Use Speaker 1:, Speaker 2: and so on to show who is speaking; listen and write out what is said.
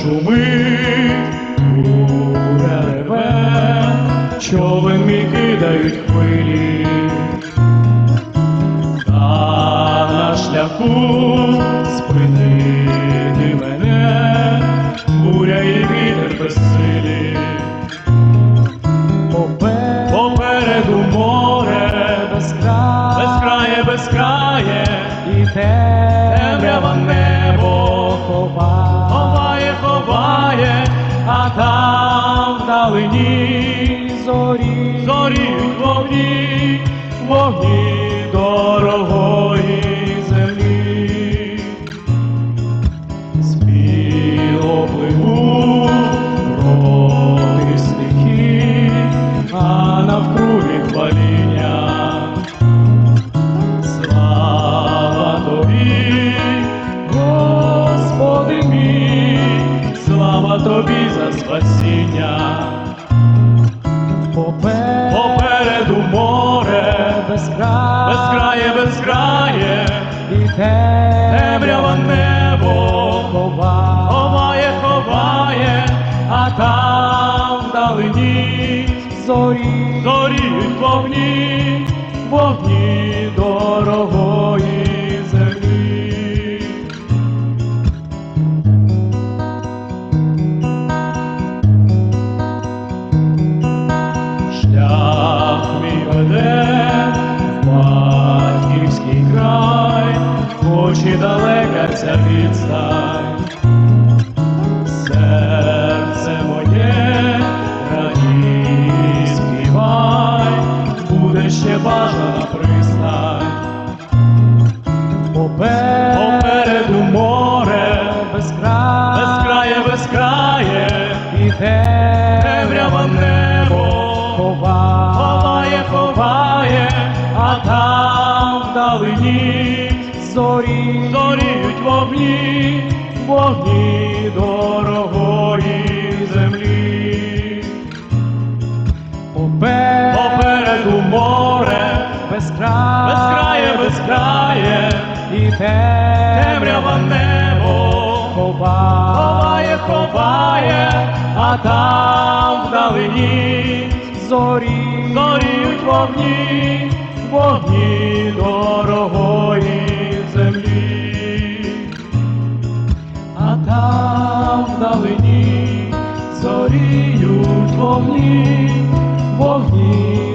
Speaker 1: шумить буря реве, човен мій
Speaker 2: кидають
Speaker 1: хвилі, та
Speaker 2: на
Speaker 1: шляху спинити
Speaker 2: мене,
Speaker 1: буря і вітер без. Вдалині
Speaker 2: зорі,
Speaker 1: зоріють вогні, вогні дорогої землі. Сміло пливу проти стихій, а навкруги хваління. Слава тобі, Господи мій, слава тобі за спасіння. Безкрає, безкрає,
Speaker 2: і
Speaker 1: темрява небо ховає, ховає, а там вдалині
Speaker 2: зорі,
Speaker 1: зоріють вогні, вогні дорогої ще бажана пристань.
Speaker 2: попер,
Speaker 1: Попереду море,
Speaker 2: безкрай,
Speaker 1: безкрає, безкрає,
Speaker 2: і
Speaker 1: темрява небо ховає, ховає, а там вогні, вогні дорогої землі.
Speaker 2: попер,
Speaker 1: Попереду море,
Speaker 2: безкрай,
Speaker 1: безкрає, безкрає,
Speaker 2: і
Speaker 1: темрява небо. ховає, ховає, а там вдалині
Speaker 2: зорі,
Speaker 1: зоріють вогні, вогні там вдалині зоріють вогні, вогні